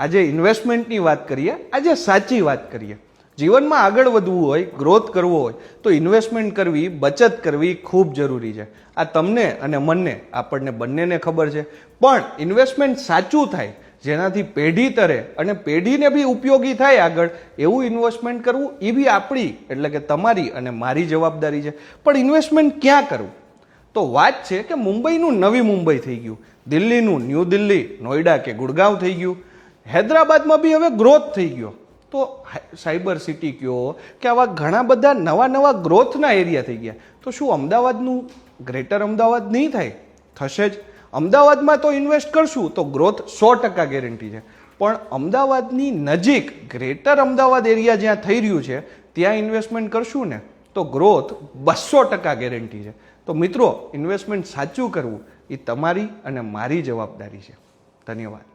આજે ઇન્વેસ્ટમેન્ટની વાત કરીએ, આજે સાચી વાત કરીએ. જીવનમાં આગળ વધવું હોય ગ્રોથ કરવો હોય, તો ઇન્વેસ્ટમેન્ટ કરવી, બચત કરવી ખૂબ જરૂરી છે. આ તમને અને મને, આપણને બંનેને ખબર છે. પણ ઇન્વેસ્ટમેન્ટ સાચું થાય, જેનાથી પેઢી તરે અને પેઢીને બી ઉપયોગી થાય આગળ, એવું ઇન્વેસ્ટમેન્ટ કરવું એ બી આપણી, એટલે કે તમારી અને મારી જવાબદારી છે. પણ ઇન્વેસ્ટમેન્ટ ક્યાં કરવું? તો વાત છે કે મુંબઈનું નવી મુંબઈ થઈ ગયું. દિલ્હીનું ન્યૂ દિલ્હી, નોઈડા કે ગુડગાંવ થઈ ગયું. હૈદરાબાદમાં બી હવે ગ્રોથ થઈ ગયો. તો સાયબર સિટી કયો કે આવા ઘણા બધા નવા નવા ગ્રોથના એરિયા થઈ ગયા. તો શું અમદાવાદનું ગ્રેટર અમદાવાદ નહીં થાય? થશે જ. અમદાવાદમાં તો ઇન્વેસ્ટ કરશું, તો ગ્રોથ સો ટકા ગેરંટી છે. પણ અમદાવાદની નજીક ગ્રેટર અમદાવાદ એરિયા જ્યાં થઈ રહ્યું છે, ત્યાં ઇન્વેસ્ટમેન્ટ કરશું ને, તો ગ્રોથ બસો ટકા ગેરંટી છે. તો મિત્રો ઇન્વેસ્ટમેન્ટ સાચું કરવું એ તમારી અને મારી જવાબદારી છે. ધન્યવાદ.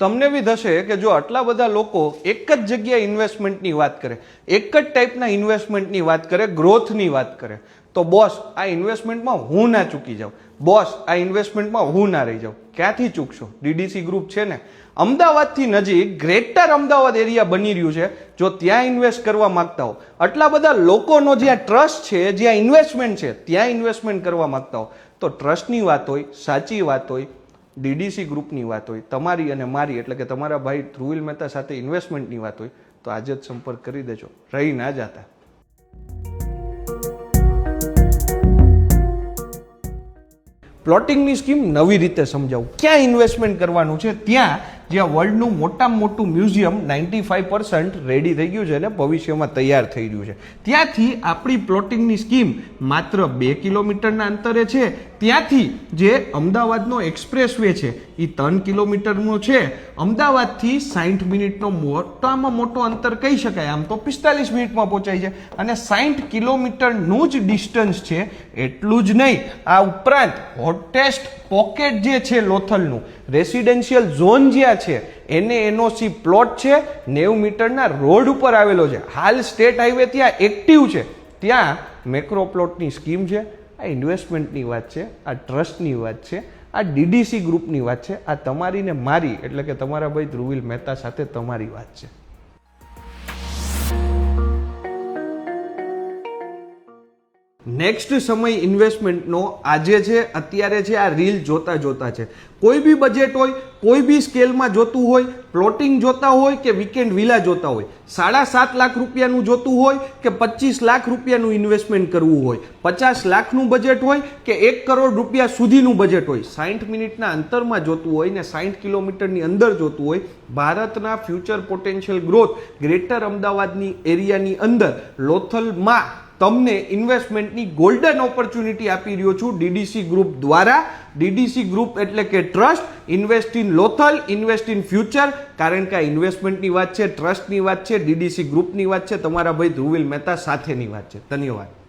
તમને બી થશે કે જો આટલા બધા લોકો એક જ જગ્યાએ ઇન્વેસ્ટમેન્ટની વાત કરે, એક જ ટાઈપના ઇન્વેસ્ટમેન્ટની વાત કરે ગ્રોથની વાત કરે, તો બોસ આ ઇન્વેસ્ટમેન્ટમાં હું ના ચૂકી જાઉં. બોસ આ ઇન્વેસ્ટમેન્ટમાં હું ના રહી જાઉં. ક્યાંથી ચૂકશો? ડીડીસી ગ્રુપ છે ને. અમદાવાદથી નજીક ગ્રેટર અમદાવાદ એરિયા બની રહ્યું છે. જો ત્યાં ઇન્વેસ્ટ કરવા માંગતા હો. આટલા બધા લોકોનો જ્યાં ટ્રસ્ટ છે જ્યાં ઇન્વેસ્ટમેન્ટ છે, ત્યાં ઇન્વેસ્ટમેન્ટ કરવા માંગતા હો. તો ટ્રસ્ટની વાત હોય, સાચી વાત હોય ડીડીસી ગ્રુપની વાત હોય, તમારી અને મારી, એટલે કે તમારા ભાઈ ધ્રુવિલ મહેતા સાથે ઇન્વેસ્ટમેન્ટની વાત હોય, તો આજે જ સંપર્ક કરી દેજો. રહી ના જાતા. પ્લોટિંગની સ્કીમ નવી રીતે સમજાવું. ક્યાં ઇન્વેસ્ટમેન્ટ કરવાનું છે? ત્યાં જ્યાં વર્લ્ડનું મોટામાં મોટું museum ninety five percent ready થઈ ગયું છે અને ભવિષ્યમાં તૈયાર થઈ ગયું છે. ત્યાંથી આપણી પ્લોટિંગની સ્કીમ માત્ર બે કિલોમીટરના અંતરે છે. ત્યાંથી જે અમદાવાદનો એક્સપ્રેસ વે છે એ ત્રણ કિલોમીટરનો છે. અમદાવાદથી સાઠ મિનિટનો મોટામાં મોટો અંતર કહી શકાય. આમ તો પિસ્તાલીસ મિનિટમાં પહોંચાય છે. અને સાઠ કિલોમીટરનું જ ડિસ્ટન્સ છે, એટલું જ નહીં. આ ઉપરાંત હોટેસ્ટ પોકેટ જે છે લોથલનું, રેસિડેન્શિયલ ઝોન જ્યાં છે, એને એનઓસી પ્લોટ છે, નેવું મીટરના રોડ ઉપર આવેલો છે. હાલ સ્ટેટ હાઈવે ત્યાં એક્ટિવ છે. ત્યાં મેક્રો પ્લોટની સ્કીમ છે. આ ઇન્વેસ્ટમેન્ટની વાત છે, આ ટ્રસ્ટની વાત છે. આ ડીડીસી ગ્રુપની વાત છે. આ તમારી ને મારી, એટલે કે તમારા ભાઈ ધ્રુવિલ મહેતા સાથે તમારી વાત છે. નેક્સ્ટ સમય ઇન્વેસ્ટમેન્ટનો આજે છે, અત્યારે છે, આ રીલ જોતા જોતા છે. કોઈ બી બજેટ હોય, કોઈ બી સ્કેલમાં જોતું હોય પ્લોટિંગ જોતા હોય કે વીકેન્ડ વિલા જોતા હોય, સાડા સાત લાખ રૂપિયાનું જોતું હોય કે પચીસ લાખ રૂપિયાનું ઇન્વેસ્ટમેન્ટ કરવું હોય, પચાસ લાખનું બજેટ હોય કે એક કરોડ રૂપિયા સુધીનું બજેટ હોય સાઠ મિનિટના અંતરમાં જોતું હોય ને સાઠ કિલોમીટરની અંદર જોતું હોય, ભારતના ફ્યુચર પોટેન્શિયલ ગ્રોથ ગ્રેટર અમદાવાદની એરિયાની અંદર, લોથલમાં તમને ઇન્વેસ્ટમેન્ટની ગોલ્ડન ઓપોર્ચ્યુનિટી આપી રહ્યો છું ડીડીસી ગ્રુપ દ્વારા. ડીડીસી ગ્રુપ એટલે કે trust invest in Lothal invest in future કારણ કે આ ઇન્વેસ્ટમેન્ટની વાત છે ટ્રસ્ટની વાત છે, ડીડીસી ગ્રુપની વાત છે, તમારા ભાઈ ધ્રુવિલ મહેતા સાથેની વાત છે. ધન્યવાદ.